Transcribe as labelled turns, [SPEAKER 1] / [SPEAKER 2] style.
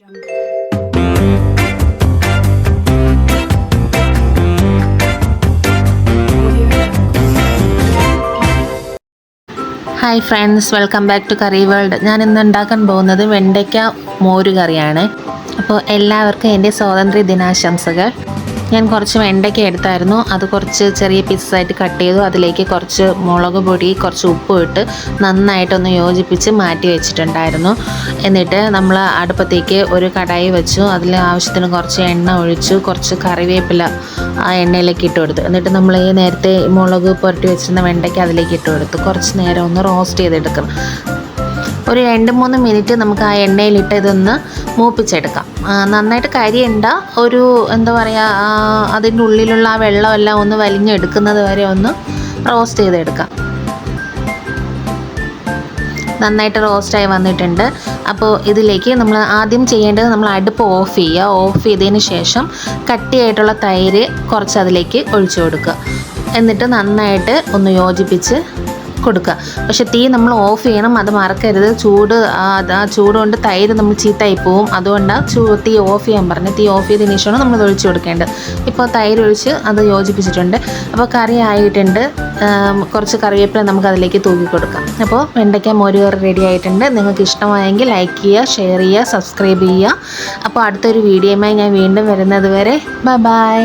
[SPEAKER 1] Hi friends welcome back to curry world ഞാൻ ഇന്ന് ഉണ്ടാക്കാൻ പോകുന്നത് വെണ്ടയ്ക്ക മോര് കറിയാണ്. അപ്പോൾ എല്ലാവർക്കും എന്റെ സ്വാതന്ത്ര്യ ദിനാശംസകൾ. ഞാൻ കുറച്ച് വെണ്ടയ്ക്ക എടുത്തായിരുന്നു. അത് കുറച്ച് ചെറിയ പീസസ് ആയിട്ട് കട്ട് ചെയ്തു. അതിലേക്ക് കുറച്ച് മുളക് പൊടി കുറച്ച് ഉപ്പും ഇട്ട് നന്നായിട്ടൊന്ന് യോജിപ്പിച്ച് മാറ്റി വെച്ചിട്ടുണ്ടായിരുന്നു. എന്നിട്ട് നമ്മൾ അടുപ്പത്തേക്ക് ഒരു കടായി വെച്ചു. അതിൽ ആവശ്യത്തിന് കുറച്ച് എണ്ണ ഒഴിച്ചു. കുറച്ച് കറിവേപ്പില ആ എണ്ണയിലേക്ക് ഇട്ട് കൊടുത്തു. എന്നിട്ട് നമ്മൾ ഈ നേരത്തെ മുളക് പുരട്ടി വെച്ചിരുന്ന വെണ്ടയ്ക്ക് അതിലേക്ക് ഇട്ട് കൊടുത്തു. കുറച്ച് നേരം ഒന്ന് റോസ്റ്റ് ചെയ്തെടുക്കണം. ഒരു രണ്ട് മൂന്ന് മിനിറ്റ് നമുക്ക് ആ എണ്ണയിലിട്ട് ഇതൊന്ന് മൂപ്പിച്ചെടുക്കാം. നന്നായിട്ട് കരിയണ്ട ഒരു എന്താ പറയുക അതിന്റെ ഉള്ളിലുള്ള ആ വെള്ളമെല്ലാം ഒന്ന് വലിഞ്ഞെടുക്കുന്നത് വരെ ഒന്ന് റോസ്റ്റ് ചെയ്തെടുക്കാം. നന്നായിട്ട് റോസ്റ്റായി വന്നിട്ടുണ്ട്. അപ്പോൾ ഇതിലേക്ക് നമ്മൾ ആദ്യം ചെയ്യേണ്ടത് നമ്മൾ അടുപ്പ് ഓഫ് ചെയ്യുക. ഓഫ് ചെയ്തതിന് ശേഷം കട്ടിയായിട്ടുള്ള തൈര് കുറച്ച് അതിലേക്ക് ഒഴിച്ചു കൊടുക്കുക. എന്നിട്ട് നന്നായിട്ട് ഒന്ന് യോജിപ്പിച്ച് കൊടുക്കുക. പക്ഷെ തീ നമ്മൾ ഓഫ് ചെയ്യണം അത് മറക്കരുത്. ചൂട് ചൂടുകൊണ്ട് ചൂട് കൊണ്ട് തൈര് നമ്മൾ ചീത്തായി പോവും. അതുകൊണ്ട് തീ ഓഫ് ചെയ്യാൻ പറഞ്ഞു തീ ഓഫ് ചെയ്തതിന് ശേഷമാണ് നമ്മൾ ഒഴിച്ചു കൊടുക്കേണ്ടത്. ഇപ്പോൾ തൈര് ഒഴിച്ച് അത് യോജിപ്പിച്ചിട്ടുണ്ട്. അപ്പോൾ കറി ആയിട്ടുണ്ട്. കുറച്ച് കറിവേപ്പില നമുക്ക് അതിലേക്ക് തൂക്കി കൊടുക്കാം. അപ്പോൾ വെണ്ടയ്ക്ക മോര് കറി റെഡി ആയിട്ടുണ്ട്. നിങ്ങൾക്ക് ഇഷ്ടമായെങ്കിൽ ലൈക്ക് ചെയ്യുക ഷെയർ ചെയ്യുക സബ്സ്ക്രൈബ് ചെയ്യുക. അപ്പോൾ അടുത്തൊരു വീഡിയോയുമായി ഞാൻ വീണ്ടും വരുന്നത് വരെ. ബൈ